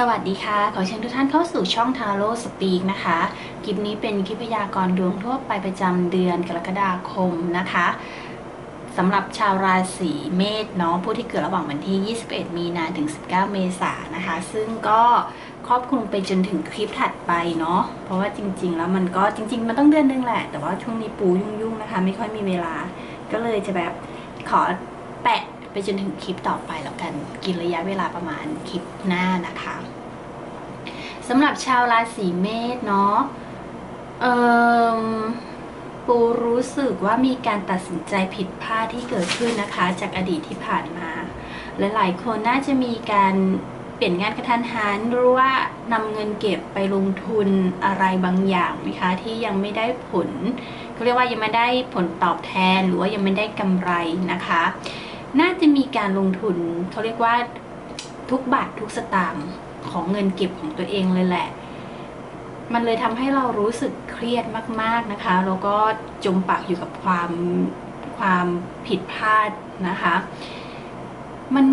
สวัสดีค่ะ ขอเชิญทุกท่านเข้าสู่ช่องทาโร่สปีกนะคะ คลิปนี้เป็นคลิปพยากรณ์ดวงทั่วไปประจำเดือนกรกฎาคมนะคะสำหรับชาวราศีเมษเนาะผู้ที่เกิดระหว่างวันที่ 21 มีนาถึง 19 เมษายนนะคะ ซึ่งก็ครอบคลุมไปจนถึงคลิปถัดไปเนาะเพราะว่าจริง ๆ แล้วมันก็จริง ๆ มันต้องเดือนนึงแหละ แต่ว่าช่วงนี้ปูยุ่งๆนะคะ ไม่ค่อยมีเวลา ก็เลยจะแบบขอแปะ ไปจนถึงคลิปต่อไปแล้วกันกินระยะเวลาประมาณคลิปหน้านะคะสำหรับชาวราศีเมษเนาะเออปูรู้สึกว่ามีการตัดสินใจผิดพลาดที่เกิดขึ้นนะคะ จากอดีตที่ผ่านมา หลายๆคนน่าจะมีการเปลี่ยนงานกระทันหันหรือว่านำเงินเก็บไปลงทุนอะไรบางอย่างไหมคะที่ยังไม่ได้ผลเขาเรียกว่ายังไม่ได้ผลตอบแทนหรือว่ายังไม่ได้กำไรนะคะ น่าจะมีการลงทุนเขาเรียกว่าทุกบาททุกสตางค์ของเงินเก็บของตัวเองเลยแหละ มันเลยทำให้เรารู้สึกเครียดมาก ๆนะคะ แล้วก็จมปักอยู่กับความความผิดพลาดนะคะ มัน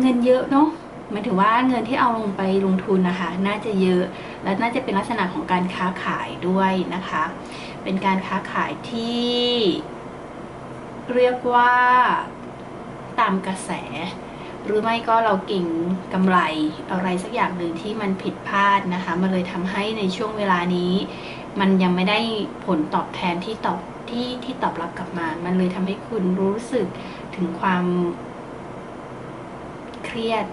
เงินเยอะเนาะหมายถึงว่าเงินที่เอาลงไปลงทุนนะคะ น่าจะเยอะ และน่าจะเป็นลักษณะของการค้าขายด้วยนะคะ เป็นการค้าขายที่เรียกว่า ตามกระแส หรือไม่ก็เราเก่งกำไรอะไรสักอย่างหนึ่งที่มันผิดพลาดนะคะมันเลยทำให้ในช่วงเวลานี้ มันยังไม่ได้ผลตอบแทนที่ตอบที่ที่ตอบรับกลับมา มันเลยทำให้คุณรู้สึกถึงความเครียด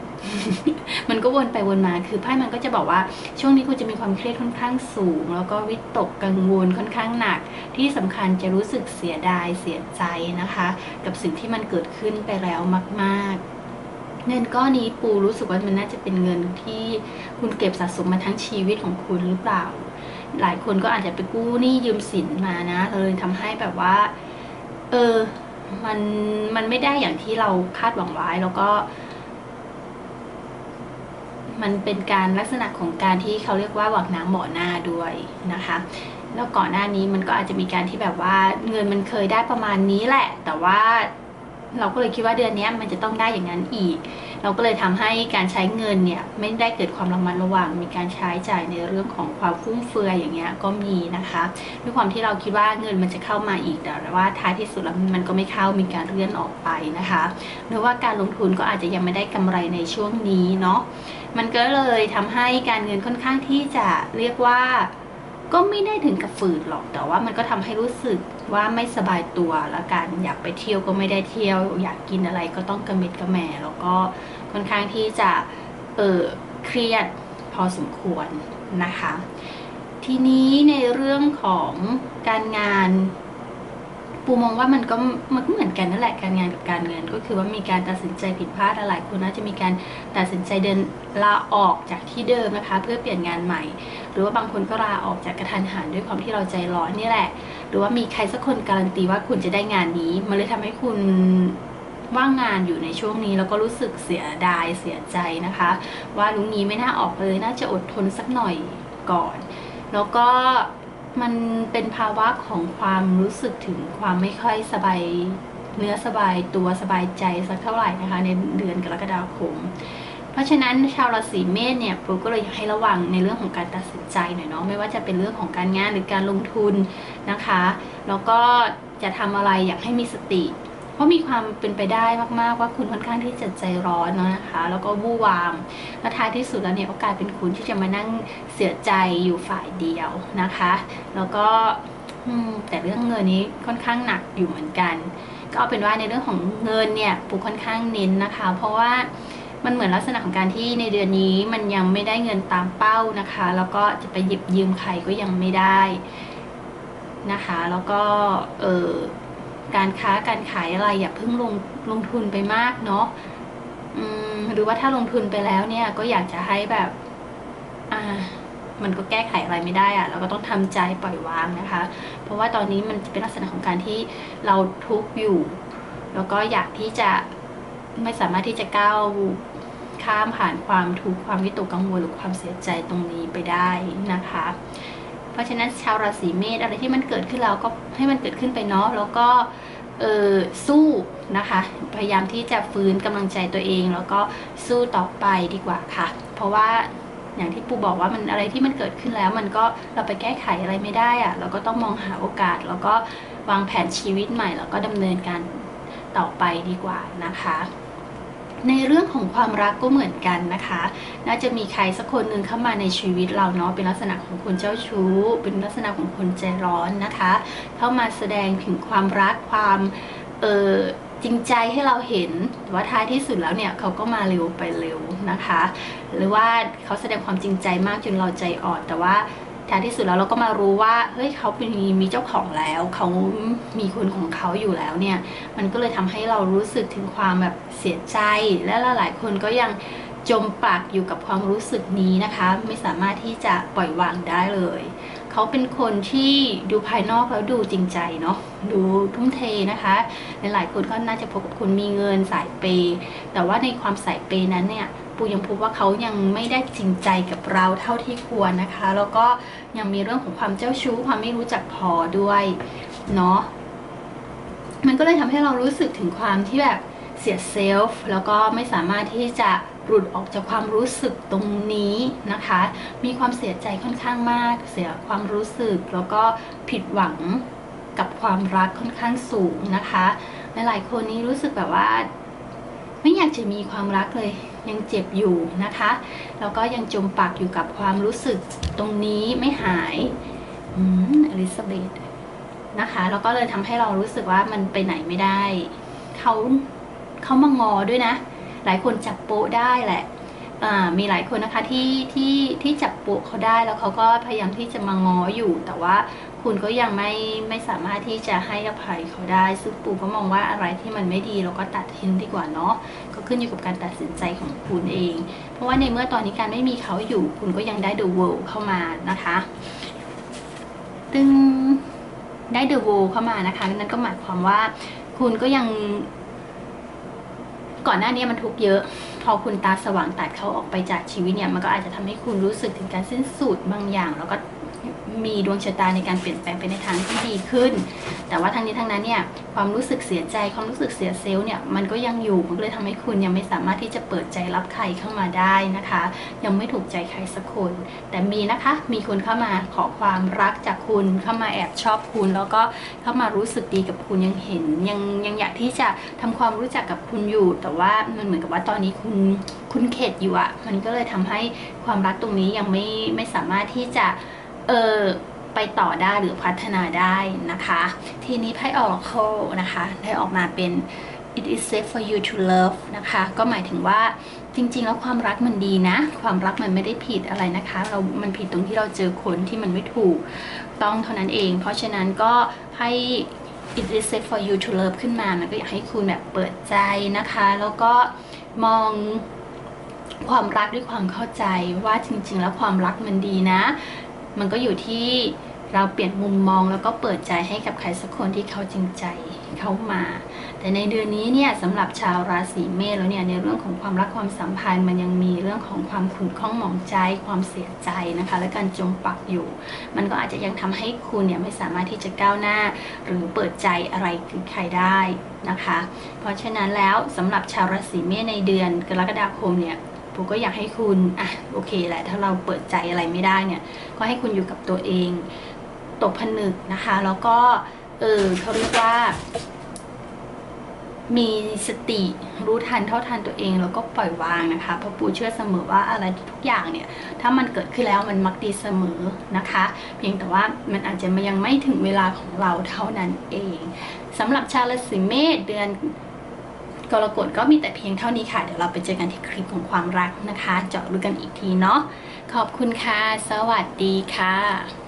มันก็วนไปวนมาคือไพ่มันก็จะบอกว่าช่วงนี้คุณจะมีความเครียดค่อนข้างสูง แล้วก็วิตกกังวลค่อนข้างหนัก ที่สำคัญจะรู้สึกเสียดายเสียใจนะคะ กับสิ่งที่มันเกิดขึ้นไปแล้วมาก ๆเงินก้อนนี้ปูรู้สึกว่ามันน่าจะเป็นเงินที่คุณเก็บสะสมมาทั้งชีวิตของคุณหรือเปล่า หลายคนก็อาจจะไปกู้หนี้ยืมสินมานะเลยทำให้แบบว่า เออ มันมันไม่ได้อย่างที่เราคาดหวังไว้แล้วก็ มันเป็นการลักษณะของการที่เขาเรียกว่าหวักน้ำหมอหน้าด้วยนะคะแล้วก่อนหน้านี้มันก็อาจจะมีการที่แบบว่าเงินมันเคยได้ประมาณนี้แหละ แต่ว่าเราก็เลยคิดว่าเดือนนี้มันจะต้องได้อย่างนั้นอีก เราก็เลยทำให้การใช้เงินเนี่ยไม่ได้เกิดความระมัดระวัง มีการใช้จ่ายในเรื่องของความฟุ่มเฟือยอย่างเงี้ยก็มีนะคะด้วยความที่เราคิดว่าเงินมันจะเข้ามาอีกแต่ว่าท้ายที่สุดแล้วมันก็ไม่เข้ามีการเลื่อนออกไปนะคะหรือว่าการลงทุนก็อาจจะยังไม่ได้กำไรในช่วงนี้เนาะมันก็เลยทำให้การเงินค่อนข้างที่จะเรียกว่า ก็ไม่ได้ถึงกับฝืดหรอกแต่ว่ามันก็ทำให้รู้สึกว่าไม่สบายตัวละกันอยากไปเที่ยวก็ไม่ได้เที่ยว อยากกินอะไรก็ต้องกระเม็ดกระแหม่แล้วก็ค่อนข้างที่จะเออเครียดพอสมควรนะคะ ทีนี้ในเรื่องของการงาน ปูมองว่ามันก็มันก็เหมือนกันนั่นแหละการงานกับการเงิน ก็คือว่ามีการตัดสินใจผิดพลาดหลายคนน่าจะมีการตัดสินใจเดินลาออกจากที่เดิมนะคะ เพื่อเปลี่ยนงานใหม่ หรือว่าบางคนก็ลาออกจากกระทันหันด้วยความที่เราใจร้อนนี่แหละ หรือว่ามีใครสักคนการันตีว่าคุณจะได้งานนี้มันเลยทำให้คุณว่างงานอยู่ในช่วงนี้แล้วก็รู้สึกเสียดายเสียใจนะคะ ว่าลุงนี้ไม่น่าออกเลยน่าจะอดทนสักหน่อยก่อน แล้วก็ มันเป็นภาวะของความรู้สึกถึงความไม่ค่อยสบายเนื้อสบายตัวสบายใจสักเท่าไหร่นะคะ ในเดือนกรกฎาคม เพราะฉะนั้นชาวราศีเมษเนี่ยปูก็เลยอยากให้ระวังในเรื่องของการตัดสินใจหน่อยเนาะไม่ว่าจะเป็นเรื่องของการงานหรือการลงทุนนะคะ แล้วก็จะทำอะไรอยากให้มีสติ เพราะมีความเป็นไปได้มากๆว่าคุณค่อนข้างที่จะใจร้อนเนาะนะคะ แล้วก็วู่วามและท้ายที่สุดแล้วเนี่ยก็กลายเป็นคุณที่จะมานั่งเสียใจอยู่ฝ่ายเดียวนะคะ แล้วก็แต่เรื่องเงินนี้ค่อนข้างหนักอยู่เหมือนกัน ก็เอาเป็นว่าในเรื่องของเงินเนี่ยปูค่อนข้างเน้นนะคะ เพราะว่ามันเหมือนลักษณะของการที่ในเดือนนี้มันยังไม่ได้เงินตามเป้านะคะ แล้วก็จะไปหยิบยืมใครก็ยังไม่ได้นะคะ แล้วก็เออ การค้าการขายอะไรอย่าเพิ่งลงลงทุนไปมากเนาะหรือว่าถ้าลงทุนไปแล้วเนี่ยก็อยากจะให้แบบ อ่า มันก็แก้ไขอะไรไม่ได้อะเราก็ต้องทำใจปล่อยวางนะคะ เพราะว่าตอนนี้มันเป็นลักษณะของการที่เราทุกข์อยู่ แล้วก็อยากที่จะไม่สามารถที่จะก้าวข้ามผ่านความทุกข์ความวิตกกังวลหรือความเสียใจตรงนี้ไปได้นะคะ เพราะฉะนั้นชาวราศีเมษอะไรที่มันเกิดขึ้นแล้วก็ให้มันเกิดขึ้นไปเนาะแล้วก็เออสู้นะคะ พยายามที่จะฟื้นกำลังใจตัวเอง แล้วก็สู้ต่อไปดีกว่าค่ะ เพราะว่าอย่างที่ปูบอกว่ามันอะไรที่มันเกิดขึ้นแล้ว มันก็เราไปแก้ไขอะไรไม่ได้อะเราก็ต้องมองหาโอกาส แล้วก็วางแผนชีวิตใหม่ แล้วก็ดำเนินการต่อไปดีกว่านะคะ ในเรื่องของความรักก็เหมือนกันนะคะ น่าจะมีใครสักคนหนึ่งเข้ามาในชีวิตเราเนาะ เป็นลักษณะของคนเจ้าชู้ เป็นลักษณะของคนใจร้อนนะคะ เข้ามาแสดงถึงความรักความเออจริงใจให้เราเห็น แต่ว่าท้ายที่สุดแล้วเนี่ยเขาก็มาเร็วไปเร็วนะคะ หรือว่าเขาแสดงความจริงใจมากจนเราใจอ่อน แต่ว่า ท้ายที่สุดแล้วเราก็มารู้ว่าเฮ้ยเขาเป็นมีเจ้าของแล้ว เขามีคนของเขาอยู่แล้วเนี่ย มันก็เลยทำให้เรารู้สึกถึงความแบบเสียใจ และหลายๆคนก็ยังจมปักอยู่กับความรู้สึกนี้นะคะ ไม่สามารถที่จะปล่อยวางได้เลย เขาเป็นคนที่ดูภายนอกแล้วดูจริงใจเนาะดูทุ่มเทนะคะ หลายๆคนก็น่าจะพบกับคุณมีเงินสายเปย์แต่ว่าในความสายเปย์นั้นเนี่ย ปูยังพบว่าเขายังไม่ได้จริงใจกับเราเท่าที่ควรนะคะ แล้วก็ยังมีเรื่องของความเจ้าชู้ ความไม่รู้จักพอด้วยเนาะมันก็เลยทำให้เรารู้สึกถึงความที่แบบเสียเซลฟ์แล้วก็ไม่สามารถที่จะหลุดออกจากความรู้สึกตรงนี้นะคะ มีความเสียใจค่อนข้างมาก เสียความรู้สึกแล้วก็ผิดหวังกับความรักค่อนข้างสูงนะคะ หลายๆคนนี้รู้สึกแบบว่า ไม่อยากจะมีความรักเลย ยังเจ็บอยู่นะคะ แล้วก็ยังจมปักอยู่กับความรู้สึกตรงนี้ไม่หายอืมอลิซาเบธนะคะ แล้วก็เลยทำให้เรารู้สึกว่ามันไปไหนไม่ได้ เขาเขามางอด้วยนะ หลายคนจับโป๊ะได้แหละมีหลายคนนะคะที่ที่ที่จับโป๊ะเขาได้แล้วเขาก็พยายามที่จะมางออยู่ แต่ว่า คุณก็ยังไม่ไม่สามารถที่จะให้อภัยเขาได้ ซึ่งปู่ก็มองว่าอะไรที่มันไม่ดีเราก็ตัดทิ้งดีกว่าเนาะก็ขึ้นอยู่กับการตัดสินใจของคุณเอง เพราะว่าในเมื่อตอนนี้การไม่มีเขาอยู่ คุณก็ยังได้ the world เข้ามานะคะตึงได้เดอะโวเข้ามานะคะนั่นก็หมายความว่าคุณก็ยัง ก่อนหน้านี้มันทุกข์เยอะ พอคุณตาสว่างตัดเขาออกไปจากชีวิตเนี่ย มันก็อาจจะทำให้คุณรู้สึกถึงการสิ้นสุดบางอย่าง แล้วก็ มีดวงชะตาในการเปลี่ยนแปลงไปในทางที่ดีขึ้น แต่ว่าทั้งนี้ทั้งนั้นเนี่ยความรู้สึกเสียใจความรู้สึกเสียเซลล์เนี่ยมันก็ยังอยู่มันก็เลยทำให้คุณยังไม่สามารถที่จะเปิดใจรับใครเข้ามาได้นะคะ ยังไม่ถูกใจใครสักคน แต่มีนะคะมีคนเข้ามาขอความรักจากคุณเข้ามาแอบชอบคุณ แล้วก็เข้ามารู้สึกดีกับคุณยังเห็นยังยังอยากที่จะทำความรู้จักกับคุณอยู่ แต่ว่ามันเหมือนกับว่าตอนนี้คุณคุณเข็ดอยู่อะมันก็เลยทำให้ความรักตรงนี้ยังไม่ไม่สามารถที่จะ เออไปต่อได้หรือพัฒนาได้นะคะ ทีนี้ไพ่ Oracle นะคะ ได้ออกมาเป็น it is safe for you to love นะคะ ก็หมายถึงว่าจริง ๆ แล้วความรักมันดีนะ ความรักมันไม่ได้ผิดอะไรนะคะ เรา มันผิดตรงที่เราเจอคนที่มันไม่ถูกต้องเท่านั้นเอง เพราะฉะนั้นก็ให้ it is safe for you to love ขึ้นมา มันก็อยากให้คุณแบบเปิดใจนะคะ แล้วก็มองความรักด้วยความเข้าใจว่าจริง ๆ แล้วความรักมันดีนะ มันก็อยู่ที่เราเปลี่ยนมุมมองแล้วก็เปิดใจให้กับใครสักคนที่เขาจริงใจเข้ามา แต่ในเดือนนี้เนี่ยสำหรับชาวราศีเมษแล้วเนี่ยในเรื่องของความรักความสัมพันธ์ มันยังมีเรื่องของความขุ่นข้องหมองใจความเสียใจนะคะ และการจมปักอยู่ มันก็อาจจะยังทำให้คุณเนี่ยไม่สามารถที่จะก้าวหน้า หรือเปิดใจอะไรกับใครได้นะคะ เพราะฉะนั้นแล้วสำหรับชาวราศีเมษในเดือนกรกฎาคมเนี่ย ผมก็อยากให้คุณอะโอเคแหละถ้าเราเปิดใจอะไรไม่ได้เนี่ย ก็ให้คุณอยู่กับตัวเองตกผนึกนะคะ แล้วก็เออเขาเรียกว่า มีสติรู้ทันเท่าทันตัวเอง แล้วก็ปล่อยวางนะคะเพราะปูเชื่อเสมอว่าอะไรทุกอย่างเนี่ย ถ้ามันเกิดขึ้นแล้วมันมักดีเสมอนะคะ เพียงแต่ว่ามันอาจจะยังไม่ถึงเวลาของเราเท่านั้นเองสำหรับชาวราศีเมษเดือน กรกฎก็มีแต่เพียงเท่านี้ค่ะ เดี๋ยวเราไปเจอกันที่คลิปของความรักนะคะ เจาะลึกกันอีกทีเนาะ ขอบคุณค่ะ สวัสดีค่ะ